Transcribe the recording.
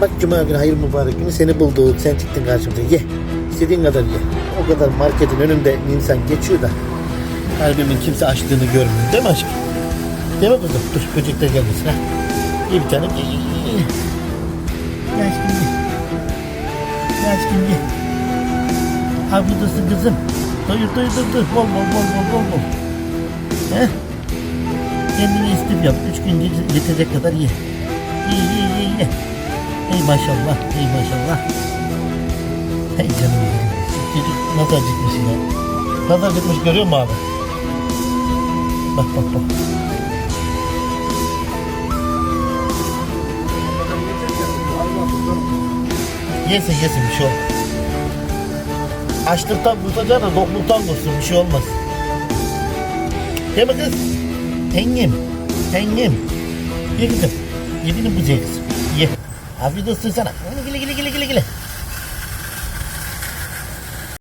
Bak cuma günü hayır mübarek günü seni bulduk. Sen çıktın karşımıza. Ye. İstediğin kadar ye. O kadar marketin önünde insan geçiyor da kalbimin kimse açtığını görmüyor. Değil mi aşkım? Değil mi kızım? Dur böcekler gelmesin ha. Ye bir tane. Ye aşkım ye. Ye aşkım ye. Afiyet kızım. Doyur doyur doyur. Bol bol bol bol bol bol. He? Kendini istif yap. Üç gün yet- yetecek kadar ye. Ye ye ye ye. Ey maşallah. Ey maşallah. Hey canım benim. Çocuk nasıl acıkmış ya. Nasıl acıkmış görüyor musun abi? Bak bak bak. Yesin yesin bir şey olmaz. Açlıktan kusacağına tokluktan kusun bir şey olmaz. Değil mi kız? Tengim. Tengim. Ye kızım. Ye benim bıcığı kızım. Ye. Habis tu susah nak. Gila, gila, gila, gila, gila.